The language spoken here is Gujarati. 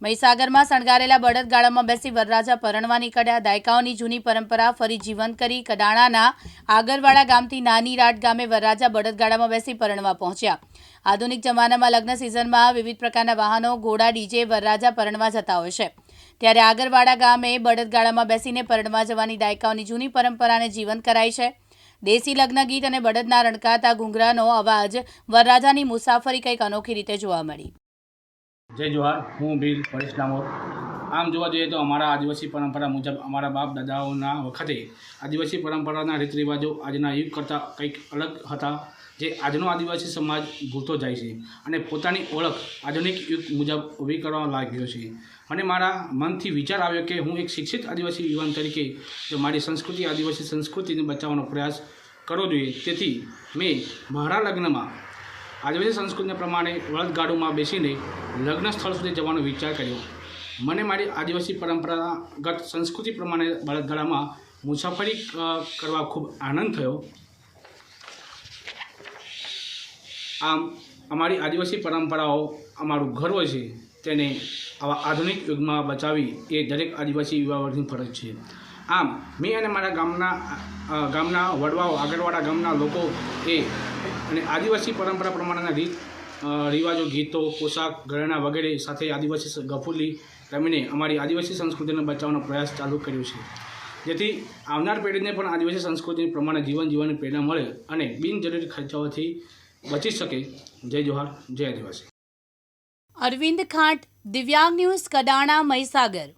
મહીસાગરમાં શણગારેલા બળદગાડામાં બેસી વરરાજા પરણવા નીકળ્યા. દાયકાઓની જૂની પરંપરા ફરી જીવંત કરી કડાણાના આગરવાડા ગામથી નાની રાટ ગામે વરરાજા બળદગાળામાં બેસી પરણવા પહોંચ્યા. આધુનિક જમાનામાં લગ્ન સિઝનમાં વિવિધ પ્રકારના વાહનો, ઘોડા, ડીજે વરરાજા પરણવા જતા હોય છે. ત્યારે આગરવાડા ગામે બળદગાળામાં બેસીને પરણવા જવાની દાયકાઓની જૂની પરંપરાને જીવંત કરાઈ છે. દેશી લગ્ન ગીત અને બળદના રણકાતા ઘૂંઘરાનો અવાજ વરરાજાની મુસાફરી કંઈક અનોખી રીતે જોવા મળી. જય જોહાર, હું ભીલ પરેશ ડામોર. આમ જોવા જઈએ તો અમારા આદિવાસી પરંપરા મુજબ અમારા બાપ દાદાઓના વખતે આદિવાસી પરંપરાના રીત રિવાજો આજના યુગ કરતાં કંઈક અલગ હતા, જે આજનો આદિવાસી સમાજ ભૂલતો જાય છે અને પોતાની ઓળખ આધુનિક યુગ મુજબ ઊભી કરવા લાગ્યો છે. મને મારા મનથી વિચાર આવ્યો કે હું એક શિક્ષિત આદિવાસી યુવાન તરીકે જો મારી સંસ્કૃતિ આદિવાસી સંસ્કૃતિને બચાવવાનો પ્રયાસ કરવો જોઈએ. તેથી મેં મારા લગ્નમાં આદિવાસી સંસ્કૃતિને પ્રમાણે બળદગાડુમાં બેસીને લગ્ન સ્થળ સુધી જવાનો વિચાર કર્યો. મને મારી આદિવાસી પરંપરાગત સંસ્કૃતિ પ્રમાણે બળદગાડામાં મુસાફરી કરવા ખૂબ આનંદ થયો. આમ, અમારી આદિવાસી પરંપરાઓ, અમારું ગર્વ છે, તેને આવા આધુનિક યુગમાં બચાવી એ દરેક આદિવાસી યુવા વર્ગની ફરજ છે. આમ, મેં અને મારા ગામના ગામના વડવાઓ આગળવાળા ગામના લોકો એ અને આદિવાસી પરંપરા પ્રમાણેના રીત રિવાજો, ગીતો, પોશાક ઘરેણાં વગેરે સાથે આદિવાસી ગફુલી રમીને અમારી આદિવાસી સંસ્કૃતિને બચાવવાનો પ્રયાસ ચાલુ કર્યો છે. જેથી આવનાર પેઢીને પણ આદિવાસી સંસ્કૃતિ પ્રમાણે જીવન જીવવાની પ્રેરણા મળે અને બિનજરૂરી ખર્ચાઓથી બચી શકે. જય જોહાર, જય આદિવાસી. અરવિંદ ખાંટ, દિવ્યાંગ ન્યૂઝ, કડાણા, મહીસાગર.